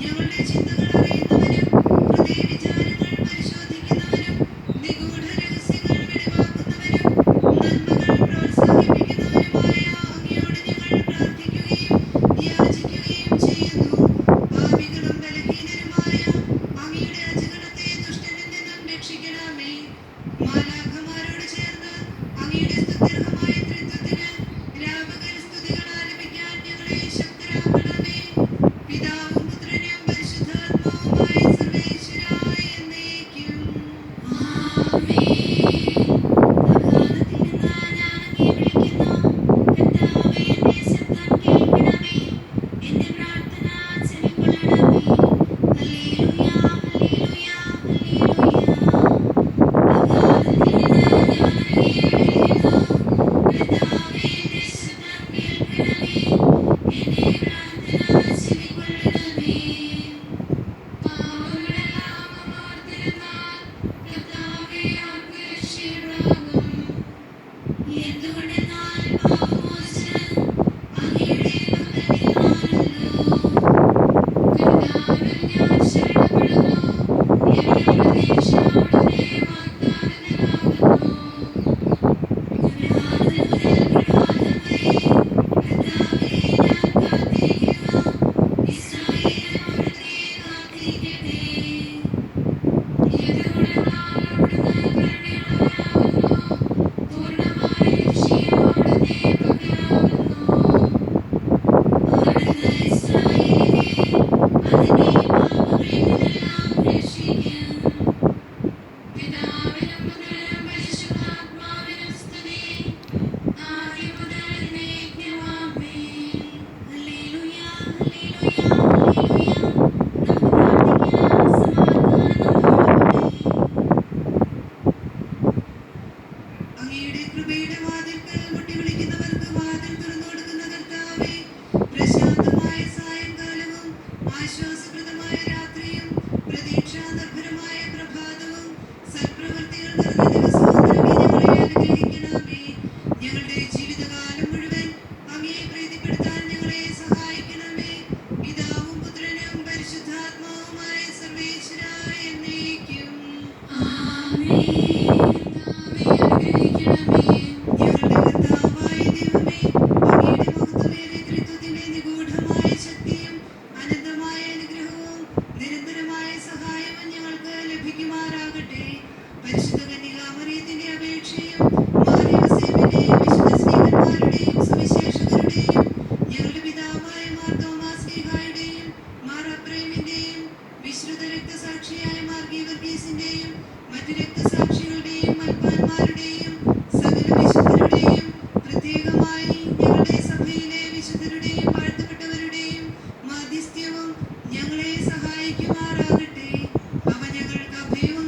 ഞങ്ങളുടെ ചിന്തകൾ അറിയുന്നവനും ഹൃദയ വിചാരങ്ങൾ നിഗൂഢ രഹസ്യങ്ങൾ വെളിവാക്കുന്നവനും നന്മകൾ പ്രോത്സാഹിപ്പിക്കുന്നവനുമായ അങ്ങയോട് ഞങ്ങൾ പ്രാർത്ഥിക്കുകയും യാചിക്കുകയും ചെയ്യുന്നു. പാപികളും ബലഹീനരുമായ അങ്ങയുടെ അജകടത്തെ ദുഷ്ടനിൽ നിന്നും രക്ഷിക്കണമേ മാലാ Yeah. രക്തസാക്ഷിയായ മാർഗീ വർഗീസിന്റെയും മറ്റു രക്തസാക്ഷികളുടെയും മൽപ്പാന്മാരുടെയും സകല വിശുദ്ധരുടെയും പ്രത്യേകമായി ഞങ്ങളുടെ സഭയിലെ വിശുദ്ധരുടെയും വാഴ്ത്തപ്പെട്ടവരുടെയും മധ്യസ്ഥ്യവും ഞങ്ങളെ സഹായിക്കുമാറാകട്ടെ. അവ ഞങ്ങൾക്ക് അഭയവും